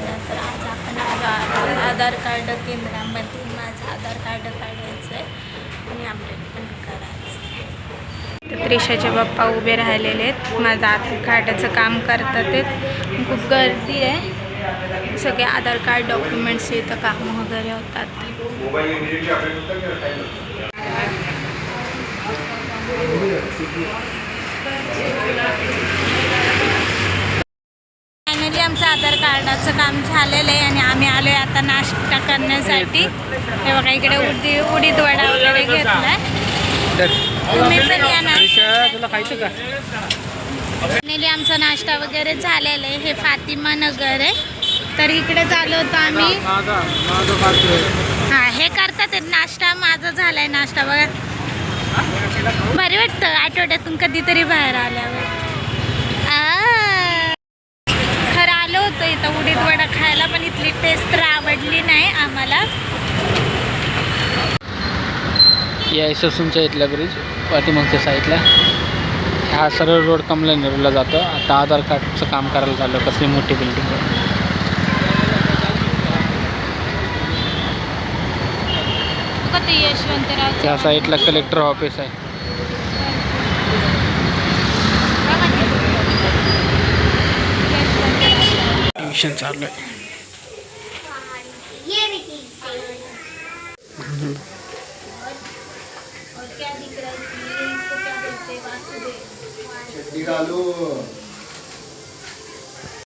त्यानंतर आज आपण आधार आधार कार्ड केंद्रामध्ये माझं आधार कार्ड काढायचं आहे आणि अपडेट पण करायचं आहे. त्रिशाचे बाप्पा उभे राहिलेले आहेत. माझं आधार कार्डाचं काम करतात आहेत खूप गर्दी आहे. सगळे आधार कार्ड डॉक्युमेंट्स इथं काम वगैरे होतात. आमचं आधार कार्डाचं काम झालेलं आहे आणि आम्ही आलो आहे आता नाश्ता करण्यासाठी. हे बघा इकडे उडी उडीद वडा वगैरे घेतलाय. तुम्ही पण या ना. आमचा नाश्ता वगैरे झालेला आहे. हे फातिमा नगर आहे. तर इकडे चालू होतो आम्ही. हां हा हे करतात नाश्ता माझा झालाय नाश्ता. बघा. भारी वाटतं आठवड्यातून कधीतरी बाहेर आल्यावर. होतं इथं उडीद वडा खायला पण इथली टेस्ट तर आवडली नाही आम्हाला. या ससूनच्या इथल्या ब्रिज पाठीमागच्या साईडला हा सरळ रोड कमला नेरूला जातो. आता आधार कार्डचं काम करायला चाललं कसली मोठी बिल्डिंग त्या साईडला कलेक्टर ऑफिस आहे. मिशन चालू आहे. और